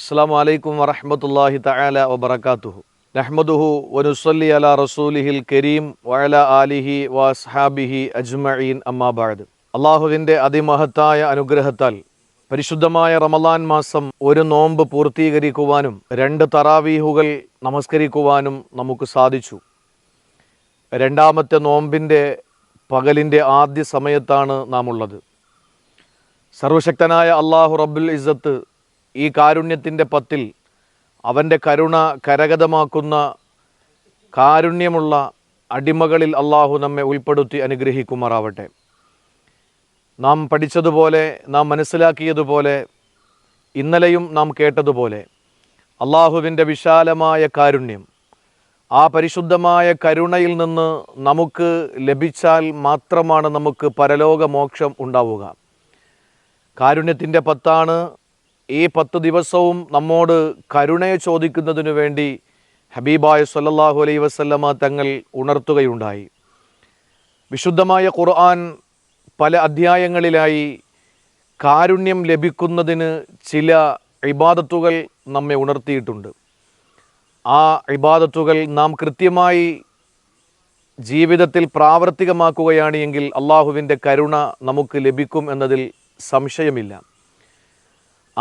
അസ്സാം വലൈക്കും വറഹമത്തല്ലാഹി തആല വബറകാതുഹു. നഹ്മദുഹു വനുസല്ലി അല റസൂലിഹിൽ കരീം വഅല ആലിഹി വസ്ഹാബിഹി അജ്മഈൻ അമ്മാബാദ് അള്ളാഹുവിന്റെ അതിമഹത്തായ അനുഗ്രഹത്താൽ പരിശുദ്ധമായ റമലാൻ മാസം ഒരു നോമ്പ് പൂർത്തീകരിക്കുവാനും രണ്ട് തറാവീഹുകൾ നമസ്കരിക്കുവാനും നമുക്ക് സാധിച്ചു. രണ്ടാമത്തെ നോമ്പിന്റെ പകലിന്റെ ആദ്യ സമയത്താണ് നാം ഉള്ളത് സർവശക്തനായ അള്ളാഹു റബ്ബുൽ ഇസ്സത്ത് ഈ കാരുണ്യത്തിന്റെ പത്തിൽ അവന്റെ കരുണ കരഗതമാക്കുന്ന കാരുണ്യമുള്ള അടിമകളിൽ അള്ളാഹു നമ്മെ ഉൾപ്പെടുത്തി അനുഗ്രഹിക്കുമാറാവട്ടെ. നാം പഠിച്ചതുപോലെ നാം മനസ്സിലാക്കിയതുപോലെ ഇന്നലെയും നാം കേട്ടതുപോലെ അള്ളാഹുവിന്റെ വിശാലമായ കാരുണ്യം ആ പരിശുദ്ധമായ കരുണയിൽ നിന്ന് നമുക്ക് ലഭിച്ചാൽ മാത്രമാണ് നമുക്ക് പരലോക മോക്ഷം ഉണ്ടാവുക. കാരുണ്യത്തിന്റെ പത്താണ് ഈ പത്ത് ദിവസവും നമ്മോട് കരുണയെ ചോദിക്കുന്നതിനു വേണ്ടി ഹബീബായ സല്ലല്ലാഹു അലൈ വസല്ലമ തങ്ങൾ ഉണർത്തുകയുണ്ടായി. വിശുദ്ധമായ ഖുർആൻ പല അധ്യായങ്ങളിലായി കാരുണ്യം ലഭിക്കുന്നതിന് ചില ഇബാദത്തുകൾ നമ്മെ ഉണർത്തിയിട്ടുണ്ട്. ആ ഇബാദത്തുകൾ നാം കൃത്യമായി ജീവിതത്തിൽ പ്രാവർത്തികമാക്കുകയാണ് എങ്കിൽ അള്ളാഹുവിന്റെ കരുണ നമുക്ക് ലഭിക്കും എന്നതിൽ സംശയമില്ല.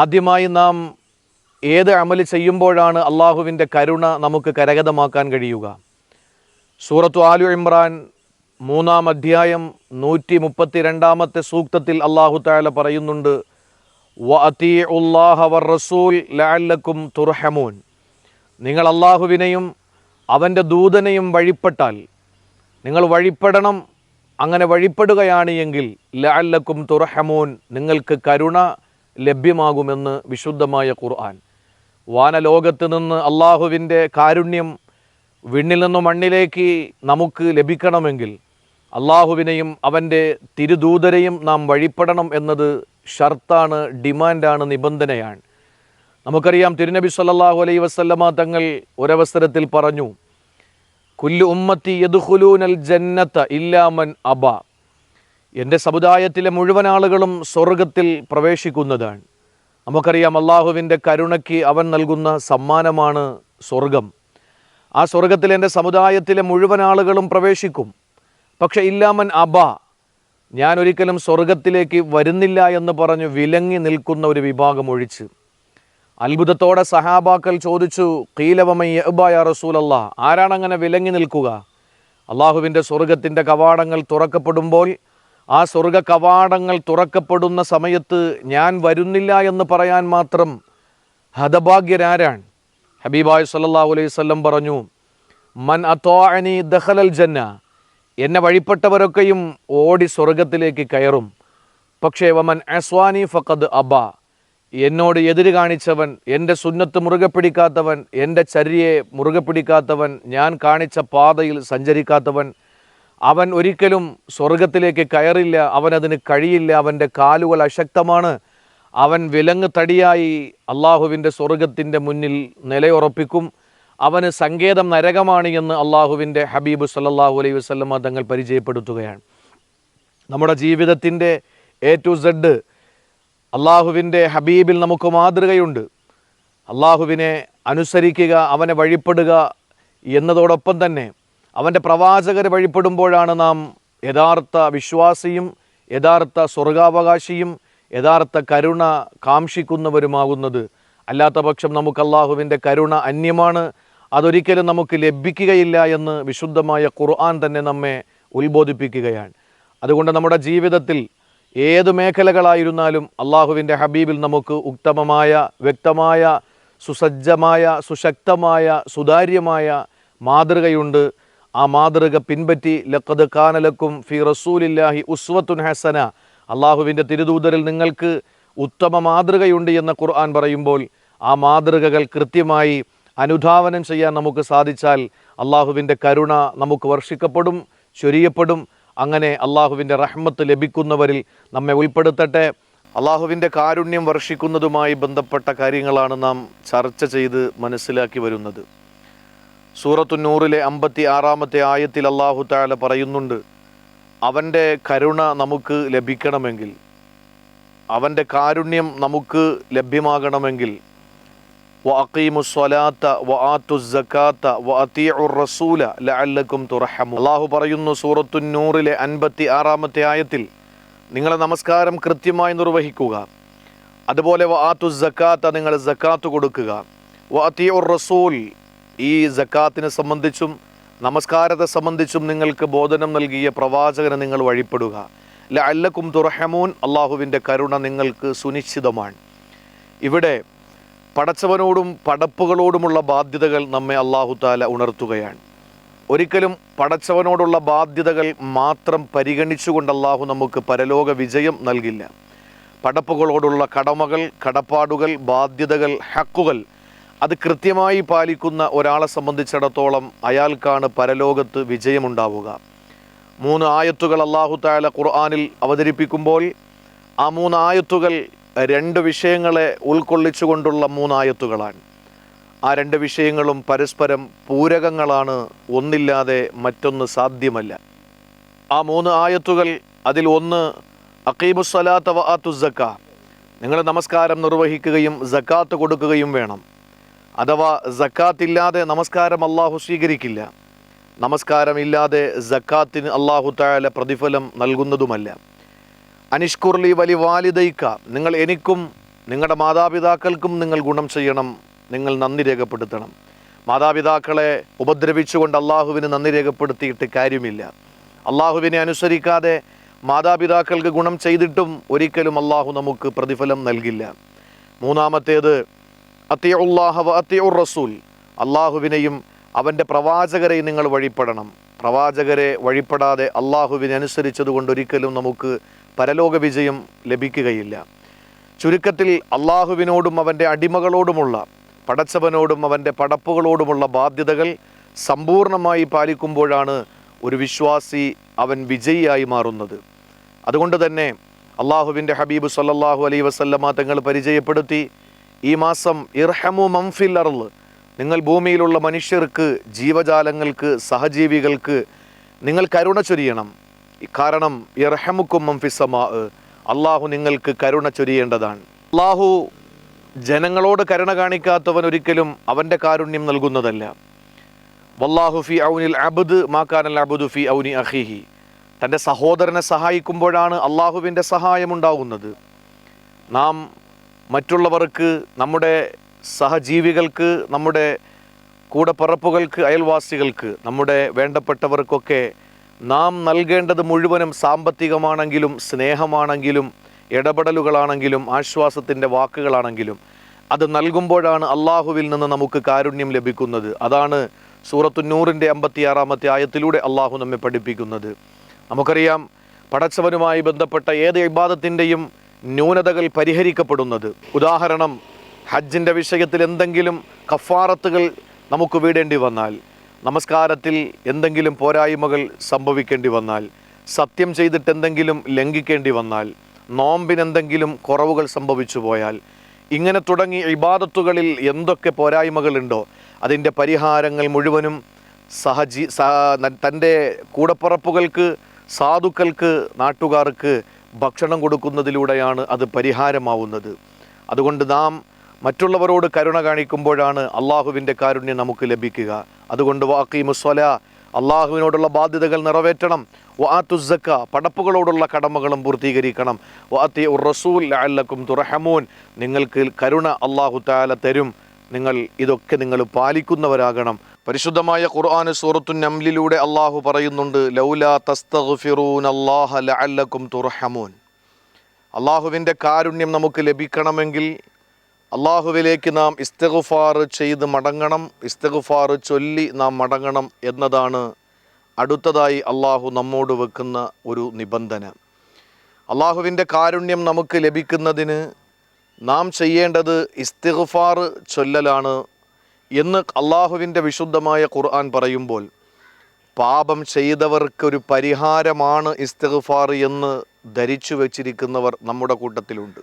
ആദ്യമായി നാം ഏത് അമൽ ചെയ്യുമ്പോഴാണ് അള്ളാഹുവിന്റെ കരുണ നമുക്ക് കരഗതമാക്കാൻ കഴിയുക? സൂറത്തു ആലു ഇമ്രാൻ മൂന്നാം അധ്യായം നൂറ്റി മുപ്പത്തി രണ്ടാമത്തെ സൂക്തത്തിൽ അള്ളാഹു താല പറയുന്നുണ്ട് തുർഹമൂൻ. നിങ്ങൾ അള്ളാഹുവിനെയും അവന്റെ ദൂതനെയും വഴിപ്പെട്ടാൽ നിങ്ങൾ വഴിപ്പെടണം അങ്ങനെ വഴിപ്പെടുകയാണ് എങ്കിൽ ലാല്ലക്കും തുർഹമൂൻ. നിങ്ങൾക്ക് കരുണ ലഭ്യമാകുമെന്ന് വിശുദ്ധമായ ഖുർആൻ. വാനലോകത്ത് നിന്ന് അള്ളാഹുവിന്റെ കാരുണ്യം വിണ്ണിൽ നിന്നും മണ്ണിലേക്ക് നമുക്ക് ലഭിക്കണമെങ്കിൽ അള്ളാഹുവിനെയും അവന്റെ തിരുദൂതരെയും നാം വഴിപ്പെടണം എന്നത് ഷർത്താണ് ഡിമാൻഡാണ് നിബന്ധനയാണ്. നമുക്കറിയാം തിരുനബി സല്ലാഹു അലൈ വസല്ലമ തങ്ങൾ ഒരവസരത്തിൽ പറഞ്ഞു കുല്ലു ഉമ്മത്തി യദുഹുലൂനൽ ജന്നത്ത ഇല്ലാമൻ അബ. എന്റെ സമുദായത്തിലെ മുഴുവൻ ആളുകളും സ്വർഗത്തിൽ പ്രവേശിക്കുന്നതാണ്. നമുക്കറിയാം അള്ളാഹുവിന്റെ കരുണയ്ക്ക് അവൻ നൽകുന്ന സമ്മാനമാണ് സ്വർഗം. ആ സ്വർഗത്തിൽ എന്റെ സമുദായത്തിലെ മുഴുവൻ ആളുകളും പ്രവേശിക്കും. പക്ഷെ ഇല്ലാമൻ അബ ഞാൻ ഒരിക്കലും സ്വർഗത്തിലേക്ക് വരുന്നില്ല എന്ന് പറഞ്ഞു വിലങ്ങി നിൽക്കുന്ന ഒരു വിഭാഗം ഒഴിച്ച്. അത്ഭുതത്തോടെ സഹാബാക്കൾ ചോദിച്ചു കീലവമയ്യ റസൂലല്ല? ആരാണങ്ങനെ വിലങ്ങി നിൽക്കുക? അള്ളാഹുവിന്റെ സ്വർഗത്തിന്റെ കവാടങ്ങൾ തുറക്കപ്പെടുമ്പോൾ ആ സ്വർഗ കവാടങ്ങൾ തുറക്കപ്പെടുന്ന സമയത്ത് ഞാൻ വരുന്നില്ല എന്ന് പറയാൻ മാത്രം ഹതഭാഗ്യരാരാണ്. ഹബീബായ് സല്ലല്ലാഹു അലൈഹി പറഞ്ഞു മൻ അത്തോഅനി ദഹലൽ ജന്ന എന്നെ വഴിപ്പെട്ടവരൊക്കെയും ഓടി സ്വർഗത്തിലേക്ക് കയറും. പക്ഷേ വമൻ അസ്വാനി ഫഖദ് അബ എന്നോട് എതിര് കാണിച്ചവൻ എന്റെ സുന്നത്ത് മുറുകെ പിടിക്കാത്തവൻ എന്റെ ചര്യയെ മുറുകെ പിടിക്കാത്തവൻ ഞാൻ കാണിച്ച പാതയിൽ സഞ്ചരിക്കാത്തവൻ അവൻ ഒരിക്കലും സ്വർഗത്തിലേക്ക് കയറില്ല അവനതിന് കഴിയില്ല അവന്റെ കാലുകൾ അശക്തമാണ്. അവൻ വിലങ്ങ് തടിയായി അള്ളാഹുവിന്റെ സ്വർഗത്തിന്റെ മുന്നിൽ നിലയുറപ്പിക്കും. അവന് സങ്കേതം നരകമാണ് എന്ന് അള്ളാഹുവിന്റെ ഹബീബ് സല്ലാഹു അലൈഹി വസ്ലമ തങ്ങൾ പരിചയപ്പെടുത്തുകയാണ്. നമ്മുടെ ജീവിതത്തിന്റെ എ ടു സെഡ് അള്ളാഹുവിന്റെ ഹബീബിൽ നമുക്ക് മാതൃകയുണ്ട്. അള്ളാഹുവിനെ അനുസരിക്കുക അവനെ വഴിപ്പെടുക എന്നതോടൊപ്പം തന്നെ അവന്റെ പ്രവാചകർ വഴിപ്പെടുമ്പോഴാണ് നാം യഥാർത്ഥ വിശ്വാസിയും യഥാർത്ഥ സ്വർഗാവകാശിയും യഥാർത്ഥ കരുണ കാക്ഷിക്കുന്നവരുമാകുന്നത്. അല്ലാത്ത പക്ഷം നമുക്ക് അള്ളാഹുവിന്റെ കരുണ അന്യമാണ്. അതൊരിക്കലും നമുക്ക് ലഭിക്കുകയില്ല എന്ന് വിശുദ്ധമായ ഖുർആൻ തന്നെ നമ്മെ ഉത്ബോധിപ്പിക്കുകയാണ്. അതുകൊണ്ട് നമ്മുടെ ജീവിതത്തിൽ ഏത് മേഖലകളായിരുന്നാലും അള്ളാഹുവിന്റെ ഹബീബിൽ നമുക്ക് ഉത്തമമായ വ്യക്തമായ സുസജ്ജമായ സുശക്തമായ സുതാര്യമായ മാതൃകയുണ്ട്. ആ മാതൃക പിൻപറ്റി ലക്കത് കാനലക്കും ഫി റസൂലില്ലാഹി ഉസ്വത്തുൻ ഹസന. അള്ളാഹുവിന്റെ തിരുദൂതരിൽ നിങ്ങൾക്ക് ഉത്തമ മാതൃകയുണ്ട് എന്ന ഖുർആൻ പറയുമ്പോൾ ആ മാതൃകകൾ കൃത്യമായി അനുധാവനം ചെയ്യാൻ നമുക്ക് സാധിച്ചാൽ അള്ളാഹുവിന്റെ കരുണ നമുക്ക് വർഷിക്കപ്പെടും ചൊരിയപ്പെടും. അങ്ങനെ അള്ളാഹുവിന്റെ റഹ്മത്ത് ലഭിക്കുന്നവരിൽ നമ്മെ ഉൾപ്പെടുത്തട്ടെ. അള്ളാഹുവിന്റെ കാരുണ്യം വർഷിക്കുന്നതുമായി ബന്ധപ്പെട്ട കാര്യങ്ങളാണ് നാം ചർച്ച ചെയ്ത് മനസ്സിലാക്കി വരുന്നത്. സൂറത്തു നൂറിലെ അമ്പത്തി ആറാമത്തെ ആയത്തിൽ അള്ളാഹു താല പറയുന്നുണ്ട് അവന്റെ കരുണ നമുക്ക് ലഭിക്കണമെങ്കിൽ അവന്റെ കാരുണ്യം നമുക്ക് ലഭ്യമാകണമെങ്കിൽ വഅഖീമു സ്വലാത്ത വആത്തു സക്കാത്ത വഅതീഉർ റസൂല അല്ലാഹു പറയുന്നു സൂറത്തു നൂറിലെ അൻപത്തി ആറാമത്തെ ആയത്തിൽ നിങ്ങളെ നമസ്കാരം കൃത്യമായി നിർവഹിക്കുക അതുപോലെ വആത്തു സക്കാത്ത നിങ്ങൾ സക്കാത്ത് കൊടുക്കുക വഅതീഉർ റസൂൽ ഈ ജക്കാത്തിനെ സംബന്ധിച്ചും നമസ്കാരത്തെ സംബന്ധിച്ചും നിങ്ങൾക്ക് ബോധനം നൽകിയ പ്രവാചകനെ നിങ്ങൾ വഴിപ്പെടുക. ലഅല്ലക്കും തുർഹമൂൻ അള്ളാഹുവിന്റെ കരുണ നിങ്ങൾക്ക് സുനിശ്ചിതമാണ്. ഇവിടെ പടച്ചവനോടും പടപ്പുകളോടുമുള്ള ബാധ്യതകൾ നമ്മെ അള്ളാഹു താല ഉണർത്തുകയാണ്. ഒരിക്കലും പടച്ചവനോടുള്ള ബാധ്യതകൾ മാത്രം പരിഗണിച്ചുകൊണ്ട് അള്ളാഹു നമുക്ക് പരലോക വിജയം നൽകില്ല. പടപ്പുകളോടുള്ള കടമകൾ കടപ്പാടുകൾ ബാധ്യതകൾ ഹക്കുകൾ അത് കൃത്യമായി പാലിക്കുന്ന ഒരാളെ സംബന്ധിച്ചിടത്തോളം അയാൾക്കാണ് പരലോകത്ത് വിജയമുണ്ടാവുക. മൂന്ന് ആയത്തുകൾ അള്ളാഹു താല ഖുർആാനിൽ അവതരിപ്പിക്കുമ്പോൾ ആ മൂന്ന് ആയത്തുകൾ രണ്ട് വിഷയങ്ങളെ ഉൾക്കൊള്ളിച്ചുകൊണ്ടുള്ള മൂന്നായത്തുകളാണ് ആ രണ്ട് വിഷയങ്ങളും പരസ്പരം പൂരകങ്ങളാണ് ഒന്നില്ലാതെ മറ്റൊന്ന് സാധ്യമല്ല. ആ മൂന്ന് ആയത്തുകൾ അതിൽ ഒന്ന് അക്കീമുസ്വലാത്ത വ സക്ക. നിങ്ങൾ നമസ്കാരം നിർവഹിക്കുകയും സക്കാത്ത് കൊടുക്കുകയും വേണം. അഥവാ സക്കാത്തില്ലാതെ നമസ്കാരം അള്ളാഹു സ്വീകരിക്കില്ല. നമസ്കാരമില്ലാതെ ജക്കാത്തിന് അള്ളാഹു താല പ്രതിഫലം നൽകുന്നതുമല്ല. അനിഷ്കുർലി വലി വാലിദൈക്ക നിങ്ങൾ എനിക്കും നിങ്ങളുടെ മാതാപിതാക്കൾക്കും നിങ്ങൾ ഗുണം ചെയ്യണം നിങ്ങൾ നന്ദി രേഖപ്പെടുത്തണം. മാതാപിതാക്കളെ ഉപദ്രവിച്ചുകൊണ്ട് അള്ളാഹുവിന് നന്ദി രേഖപ്പെടുത്തിയിട്ട് കാര്യമില്ല. അള്ളാഹുവിനെ അനുസരിക്കാതെ മാതാപിതാക്കൾക്ക് ഗുണം ചെയ്തിട്ടും ഒരിക്കലും അള്ളാഹു നമുക്ക് പ്രതിഫലം നൽകില്ല. മൂന്നാമത്തേത് അത്തിയുള്ളാഹ അത്തിയുർ റസൂൽ അള്ളാഹുവിനെയും അവന്റെ പ്രവാചകരെയും നിങ്ങൾ വഴിപ്പെടണം. പ്രവാചകരെ വഴിപ്പെടാതെ അള്ളാഹുവിനെ അനുസരിച്ചതുകൊണ്ട് ഒരിക്കലും നമുക്ക് പരലോക വിജയം ലഭിക്കുകയില്ല. ചുരുക്കത്തിൽ അള്ളാഹുവിനോടും അവന്റെ അടിമകളോടുമുള്ള പടച്ചവനോടും അവന്റെ പടപ്പുകളോടുമുള്ള ബാധ്യതകൾ സമ്പൂർണമായി പാലിക്കുമ്പോഴാണ് ഒരു വിശ്വാസി അവൻ വിജയിയായി മാറുന്നത്. അതുകൊണ്ട് തന്നെ അള്ളാഹുവിന്റെ ഹബീബ് സല്ലാഹു അലൈ വസല്ലമ തങ്ങൾ പരിചയപ്പെടുത്തി ഈ മാസം ഇർഹമു മംഫിൽ അർൾ നിങ്ങൾ ഭൂമിയിലുള്ള മനുഷ്യർക്ക് ജീവജാലങ്ങൾക്ക് സഹജീവികൾക്ക് നിങ്ങൾ കരുണ ചൊരിയണം. കാരണം ഇർഹമുക്കും മംഫിസമാ അള്ളാഹു നിങ്ങൾക്ക് കരുണ ചൊരിയേണ്ടതാണ്. അള്ളാഹു ജനങ്ങളോട് കരുണ കാണിക്കാത്തവൻ ഒരിക്കലും അവന്റെ കാരുണ്യം നൽകുന്നതല്ല. വല്ലാഹു ഫി ഔനിൽ അബുദ് മാക്കാനൽ അബുദു ഫി ഔനി അഹിഹി തന്റെ സഹോദരനെ സഹായിക്കുമ്പോഴാണ് അള്ളാഹുവിന്റെ സഹായം ഉണ്ടാകുന്നത്. നാം മറ്റുള്ളവർക്ക് നമ്മുടെ സഹജീവികൾക്ക് നമ്മുടെ കൂടപ്പിറപ്പുകൾക്ക് അയൽവാസികൾക്ക് നമ്മുടെ വേണ്ടപ്പെട്ടവർക്കൊക്കെ നാം നൽകേണ്ടത് മുഴുവനും സാമ്പത്തികമാണെങ്കിലും സ്നേഹമാണെങ്കിലും ഇടപെടലുകളാണെങ്കിലും ആശ്വാസത്തിന്റെ വാക്കുകളാണെങ്കിലും അത് നൽകുമ്പോഴാണ് അള്ളാഹുവിൽ നിന്ന് നമുക്ക് കാരുണ്യം ലഭിക്കുന്നത്. അതാണ് സൂറത്തു നൂറിന്റെ അമ്പത്തിയാറാമത്തെ ആയത്തിലൂടെ അള്ളാഹു നമ്മെ പഠിപ്പിക്കുന്നത്. നമുക്കറിയാം പടച്ചവനുമായി ബന്ധപ്പെട്ട ഏത് ഇബാദത്തിന്റെയും ന്യൂനതകൾ പരിഹരിക്കപ്പെടുന്നത്. ഉദാഹരണം ഹജ്ജിന്റെ വിഷയത്തിൽ എന്തെങ്കിലും കഫാറത്തുകൾ നമുക്ക് വീടേണ്ടി വന്നാൽ നമസ്കാരത്തിൽ എന്തെങ്കിലും പോരായ്മകൾ സംഭവിക്കേണ്ടി വന്നാൽ സത്യം ചെയ്തിട്ട് എന്തെങ്കിലും ലംഘിക്കേണ്ടി വന്നാൽ നോമ്പിനെന്തെങ്കിലും കുറവുകൾ സംഭവിച്ചു പോയാൽ ഇങ്ങനെ തുടങ്ങി ഇബാദത്തുകളിൽ എന്തൊക്കെ പോരായ്മകളുണ്ടോ അതിന്റെ പരിഹാരങ്ങൾ മുഴുവനും സഹജീ തന്റെ കൂടപ്പുറപ്പുകൾക്ക് സാധുക്കൾക്ക് നാട്ടുകാർക്ക് ഭക്ഷണം കൊടുക്കുന്നതിലൂടെയാണ് അത് പരിഹാരമാവുന്നത്. അതുകൊണ്ട് നാം മറ്റുള്ളവരോട് കരുണ കാണിക്കുമ്പോഴാണ് അള്ളാഹുവിന്റെ കാരുണ്യം നമുക്ക് ലഭിക്കുക. അതുകൊണ്ട് വാക്കി മുസ്വല അള്ളാഹുവിനോടുള്ള ബാധ്യതകൾ നിറവേറ്റണം. വാത്തുസക്ക പടപ്പുകളോടുള്ള കടമകളും പൂർത്തീകരിക്കണം. വാത്തി ഉറസൂൽ റസൂൽ അല്ലക്കും തുറഹമൂൻ നിങ്ങൾക്ക് കരുണ അള്ളാഹു താല തരും. നിങ്ങൾ ഇതൊക്കെ നിങ്ങൾ പാലിക്കുന്നവരാകണം. പരിശുദ്ധമായ ഖുർആൻ സൂറത്തു നംലിലൂടെ അള്ളാഹു പറയുന്നുണ്ട് തസ്തഗ്ഫിറൂൻ അല്ലാഹ തുർഹമൂൻ. അള്ളാഹുവിന്റെ കാരുണ്യം നമുക്ക് ലഭിക്കണമെങ്കിൽ അള്ളാഹുവിലേക്ക് നാം ഇസ്തഗുഫാർ ചെയ്ത് മടങ്ങണം. ഇസ്തഗുഫാർ ചൊല്ലി നാം മടങ്ങണം എന്നതാണ് അടുത്തതായി അള്ളാഹു നമ്മോട് വെക്കുന്ന ഒരു നിബന്ധന. അള്ളാഹുവിന്റെ കാരുണ്യം നമുക്ക് ലഭിക്കുന്നതിന് നാം ചെയ്യേണ്ടത് ഇസ്തിഗ്ഫാർ ചൊല്ലലാണ് എന്ന് അള്ളാഹുവിന്റെ വിശുദ്ധമായ ഖുർആൻ പറയുമ്പോൾ പാപം ചെയ്തവർക്കൊരു പരിഹാരമാണ് ഇസ്തിഗ്ഫാർ എന്ന് ധരിച്ചു വച്ചിരിക്കുന്നവർ നമ്മുടെ കൂട്ടത്തിലുണ്ട്.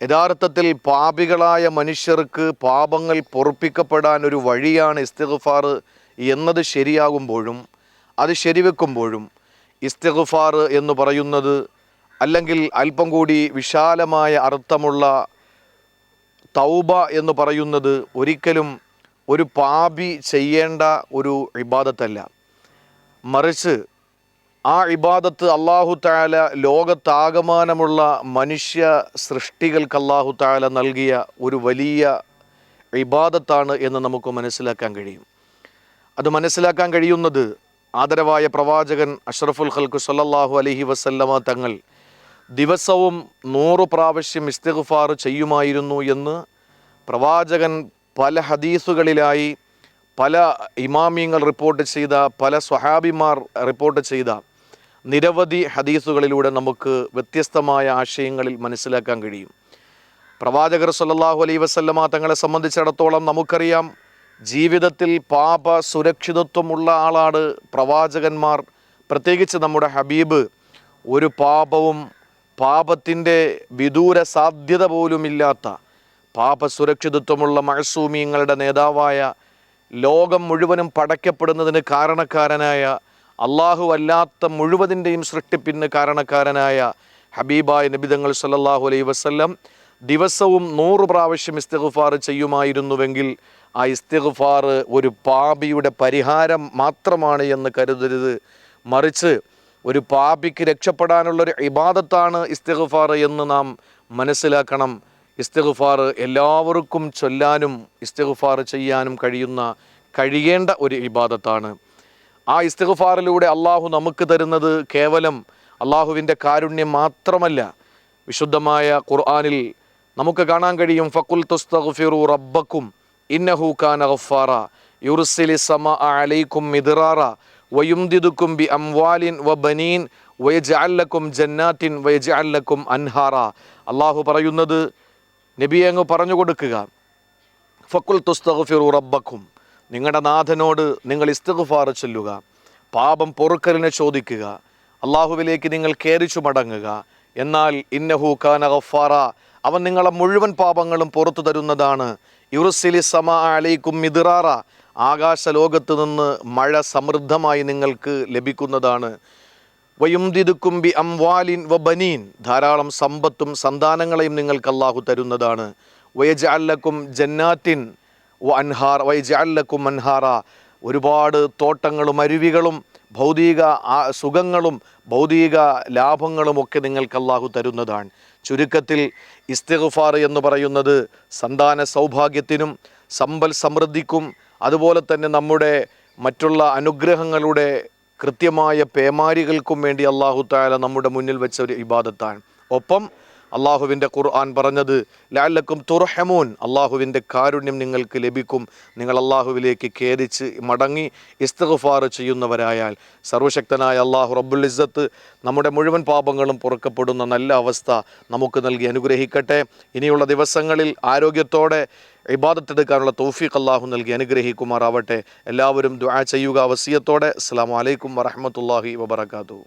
യഥാർത്ഥത്തിൽ പാപികളായ മനുഷ്യർക്ക് പാപങ്ങൾ പൊറുപ്പിക്കപ്പെടാൻ ഒരു വഴിയാണ് ഇസ്തിഗ്ഫാർ എന്നത് ശരിയാകുമ്പോഴും അത് ശരിവെക്കുമ്പോഴും ഇസ്തിഗ്ഫാർ എന്ന് പറയുന്നത് അല്ലെങ്കിൽ അല്പം കൂടി വിശാലമായ അർത്ഥമുള്ള തൗബ എന്ന് പറയുന്നത് ഒരിക്കലും ഒരു പാപി ചെയ്യേണ്ട ഒരു ഇബാദത്തല്ല. മറിച്ച് ആ ഇബാദത്ത് അള്ളാഹു താല ലോകത്താകമാനമുള്ള മനുഷ്യ സൃഷ്ടികൾക്ക് അള്ളാഹു താല നൽകിയ ഒരു വലിയ ഇബാദത്താണ് എന്ന് നമുക്ക് മനസ്സിലാക്കാൻ കഴിയും. അത് മനസ്സിലാക്കാൻ കഴിയുന്നത് ആദരവായ പ്രവാചകൻ അഷ്റഫുൽ ഖൽക്കു സല്ലാഹു അലഹി വസല്ലമ തങ്ങൾ ദിവസവും നൂറ് പ്രാവശ്യം ഇസ്തിഗ്ഫാർ ചെയ്യുമായിരുന്നു എന്ന് പ്രവാചകൻ പല ഹദീസുകളിലായി പല ഇമാമിയങ്ങൾ റിപ്പോർട്ട് ചെയ്ത പല സ്വഹാബിമാർ റിപ്പോർട്ട് ചെയ്ത നിരവധി ഹദീസുകളിലൂടെ നമുക്ക് വ്യത്യസ്തമായ ആശയങ്ങളിൽ മനസ്സിലാക്കാൻ കഴിയും. പ്രവാചകർ സല്ലാഹു അലൈ വസല്ലമ തങ്ങളെ സംബന്ധിച്ചിടത്തോളം നമുക്കറിയാം ജീവിതത്തിൽ പാപ സുരക്ഷിതത്വമുള്ള ആളാണ് പ്രവാചകന്മാർ. പ്രത്യേകിച്ച് നമ്മുടെ ഹബീബ് ഒരു പാപവും പാപത്തിന്റെ വിദൂര സാധ്യത പോലുമില്ലാത്ത പാപസുരക്ഷിതത്വമുള്ള മഴസൂമിയങ്ങളുടെ നേതാവായ ലോകം മുഴുവനും പടയ്ക്കപ്പെടുന്നതിന് കാരണക്കാരനായ അള്ളാഹു അല്ലാത്ത മുഴുവതിന്റെയും സൃഷ്ടിപ്പിന് കാരണക്കാരനായ ഹബീബായ നബിതങ്ങൾ സല്ലാഹു അലൈ വസ്ല്ലം ദിവസവും നൂറ് പ്രാവശ്യം ഇസ്തിഗ്ഫാർ ചെയ്യുമായിരുന്നുവെങ്കിൽ ആ ഇസ്തിഗ്ഫാർ ഒരു പാപിയുടെ പരിഹാരം മാത്രമാണ് എന്ന് കരുതരുത്. മറിച്ച് ഒരു പാപിക്ക് രക്ഷപ്പെടാനുള്ളൊരു ഇബാദത്താണ് ഇസ്തിഗ്ഫാർ എന്ന് നാം മനസ്സിലാക്കണം. ഇസ്തിഗ്ഫാർ എല്ലാവർക്കും ചൊല്ലാനും ഇസ്തിഗ്ഫാർ ചെയ്യാനും കഴിയുന്ന കഴിയേണ്ട ഒരു ഇബാദത്താണ്. ആ ഇസ്തിഗ്ഫാറിലൂടെ അള്ളാഹു നമുക്ക് തരുന്നത് കേവലം അള്ളാഹുവിന്റെ കാരുണ്യം മാത്രമല്ല. വിശുദ്ധമായ ഖുർആാനിൽ നമുക്ക് കാണാൻ കഴിയും ഫക്കുൽ തുസ്തഗ്ഫിറു റബ്ബക്കും ഇന്നഹു കാന ഗഫാറ യുർസിലി സമ അലൈക്കും മിദ്റാറ വയുംദിദുക്കും ബി അംവാലിൻ വ ബനീൻ ജന്നാത്തിൻ വയജഅല്ലക്കും അൻഹാറ. അള്ളാഹു പറയുന്നത് നബി അങ്ങ് പറഞ്ഞു കൊടുക്കുക. ഫക്കുൽ തുസ്തഗ്ഫിറു റബ്ബക്കും. നിങ്ങളുടെ നാഥനോട് നിങ്ങൾ ഇസ്തിഗ്ഫാർ ചൊല്ലുക. പാപം പൊറുക്കലിനെ ചോദിക്കുക. അള്ളാഹുവിലേക്ക് നിങ്ങൾ കയറിച്ചു മടങ്ങുക എന്നാൽ ഇന്നഹു ഖാന ഗഫാറ. അവൻ നിങ്ങളെ മുഴുവൻ പാപങ്ങളും പുറത്തു തരുന്നതാണ്. യുറുസിലി സമ അലൈക്കും മിതിറാറ ആകാശ ലോകത്ത് നിന്ന് മഴ സമൃദ്ധമായി നിങ്ങൾക്ക് ലഭിക്കുന്നതാണ്. വയുംദിദുക്കും ബി അംവാലിൻ വ ബനീൻ ധാരാളം സമ്പത്തും സന്താനങ്ങളെയും നിങ്ങൾക്ക് അള്ളാഹു തരുന്നതാണ്. വയജ് അല്ലക്കും ജന്നാത്തിൻ വ അൻഹാർ വയജ് അല്ലക്കും അൻഹാറ. ഒരുപാട് തോട്ടങ്ങളും അരുവികളും ഭൗതിക സുഖങ്ങളും ഭൗതിക ലാഭങ്ങളും ഒക്കെ നിങ്ങൾക്ക് അള്ളാഹു തരുന്നതാണ്. ചുരുക്കത്തിൽ ഇസ്തിഗ്ഫാർ എന്ന് പറയുന്നത് സന്താന സൗഭാഗ്യത്തിനും സമ്പൽ സമൃദ്ധിക്കും അതുപോലെ തന്നെ നമ്മുടെ മറ്റുള്ള അനുഗ്രഹങ്ങളുടെ കൃത്യമായ പേമാരികൾക്കും വേണ്ടി അള്ളാഹു താല നമ്മുടെ മുന്നിൽ വെച്ച ഒരു ഇബാദത്താണ്. ഒപ്പം അള്ളാഹുവിന്റെ ഖുർആൻ പറഞ്ഞത് ലാലക്കും തുറഹമൂൻ അള്ളാഹുവിന്റെ കാരുണ്യം നിങ്ങൾക്ക് ലഭിക്കും. നിങ്ങൾ അള്ളാഹുവിലേക്ക് ഖേദിച്ച് മടങ്ങി ഇസ്തഗ്ഫാർ ചെയ്യുന്നവരായാൽ സർവശക്തനായ അള്ളാഹു റബ്ബുൽ ഇസ്സത്ത് നമ്മുടെ മുഴുവൻ പാപങ്ങളും പുറക്കപ്പെടുന്ന നല്ല അവസ്ഥ നമുക്ക് നൽകി അനുഗ്രഹിക്കട്ടെ. ഇനിയുള്ള ദിവസങ്ങളിൽ ആരോഗ്യത്തോടെ ഇബാദത്തെടുക്കാനുള്ള തൗഫീഖ് അള്ളാഹു നൽകി അനുഗ്രഹിക്കുമാറാവട്ടെ. എല്ലാവരും ദുആ ചെയ്യുക വസിയത്തോടെ. അസ്സാം വലൈക്കും വറഹമത്തല്ലാഹി വബർക്കാത്തു